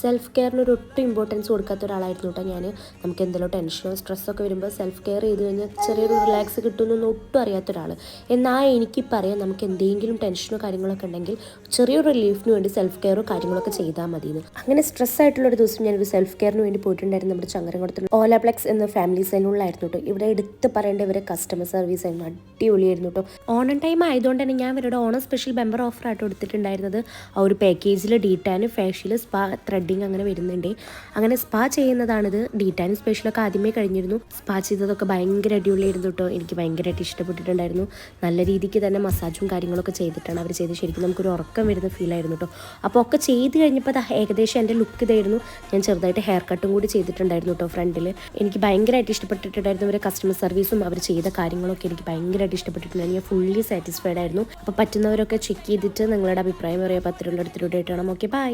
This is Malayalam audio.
സെൽഫ് കെയറിന് ഒരു ഒട്ടും ഇമ്പോർട്ടൻസ് കൊടുക്കാത്ത ഒരാളായിരുന്നു കേട്ടോ ഞാൻ നമുക്ക് എന്തെങ്കിലും ടെൻഷനോ സ്ട്രെസ്സൊക്കെ വരുമ്പോൾ സെൽഫ് കെയർ ചെയ്ത് കഴിഞ്ഞാൽ ചെറിയൊരു റിലാക്സ് കിട്ടുമെന്നൊന്നും ഒട്ടും അറിയാത്ത ഒരാൾ എന്നാൽ എനിക്ക് പറയാം നമുക്ക് എന്തെങ്കിലും ടെൻഷനോ കാര്യങ്ങളൊക്കെ ഉണ്ടെങ്കിൽ ചെറിയൊരു റിലീഫിന് വേണ്ടി സെൽഫ് കെയറോ കാര്യങ്ങളൊക്കെ ചെയ്താൽ മതി അങ്ങനെ സ്ട്രെസ് ആയിട്ടുള്ള ഒരു ദിവസം ഞാനൊരു സെൽഫ് കെയറിന് വേണ്ടി പോയിട്ടുണ്ടായിരുന്നു നമ്മുടെ ചങ്ങരംകുളത്തുള്ള ഓലാപ്ലെക്സ് എന്ന ഫാമിലി സലൂണിലായിരുന്നു കേട്ടോ. ഇവിടെ എടുത്ത് പറയേണ്ട ഇവരെ കസ്റ്റമർ സർവീസ് ആയിരുന്നു. അടിപൊളിയായിരുന്നു കേട്ടോ. ഓണം ടൈം ആയതുകൊണ്ട് തന്നെ ഞാൻ ഇവരുടെ ഓണം സ്പെഷ്യൽ ബെമ്പർ ഓഫർ ആയിട്ട് എടുത്തിട്ടുണ്ടായിരുന്നത്. ആ ഒരു പാക്കേജിൽ ഡീറ്റാനും ഫേഷ്യൽ സ്പാ ത്രെഡിങ് അങ്ങനെ വരുന്നുണ്ട്. അങ്ങനെ സ്പാ ചെയ്യുന്നതാണിത്. ഡീറ്റാൻ സ്പെഷ്യലൊക്കെ ആദ്യമേ കഴിഞ്ഞിരുന്നു. സ്പാ ചെയ്തതൊക്കെ ഭയങ്കര അടിപൊളിയായിരുന്നു കേട്ടോ എനിക്ക് ഭയങ്കരമായിട്ട് ഇഷ്ടപ്പെട്ടിട്ടുണ്ടായിരുന്നു. നല്ല രീതിക്ക് തന്നെ മസാജും കാര്യങ്ങളൊക്കെ ചെയ്തിട്ടാണ് അവർ ചെയ്ത് ശരിക്കും നമുക്കൊരു ഉറക്കം വരുന്ന ഫീൽ ആയിരുന്നു കേട്ടോ അപ്പോൾ ഒക്കെ ചെയ്ത് കഴിഞ്ഞപ്പോൾ അത് ഏകദേശം എന്റെ ലുക്ക് ഇതായിരുന്നു. ഞാൻ ചെറുതായിട്ട് ഹെയർ കട്ടും കൂടി ചെയ്തിട്ടുണ്ടായിരുന്നു കേട്ടോ ഫ്രണ്ടിൽ എനിക്ക് ഭയങ്കരമായിട്ട് ഇഷ്ടപ്പെട്ടിട്ടുണ്ടായിരുന്നു അവരെ കസ്റ്റമർ സർവീസും അവർ ചെയ്ത കാര്യങ്ങളൊക്കെ എനിക്ക് ഭയങ്കരമായിട്ട് ഇഷ്ടപ്പെട്ടിട്ടുണ്ടായിരുന്നു ഞാൻ ഫുള്ളി സാറ്റിസ്ഫൈഡ് ആയിരുന്നു. അപ്പോൾ പറ്റുന്നവരൊക്കെ ചെക്ക് ചെയ്തിട്ട് നിങ്ങളുടെ അഭിപ്രായം പറയാം. പത്തിലുള്ള അടുത്തിലൂടെ ഇട്ടണം ഓക്കെ ബൈ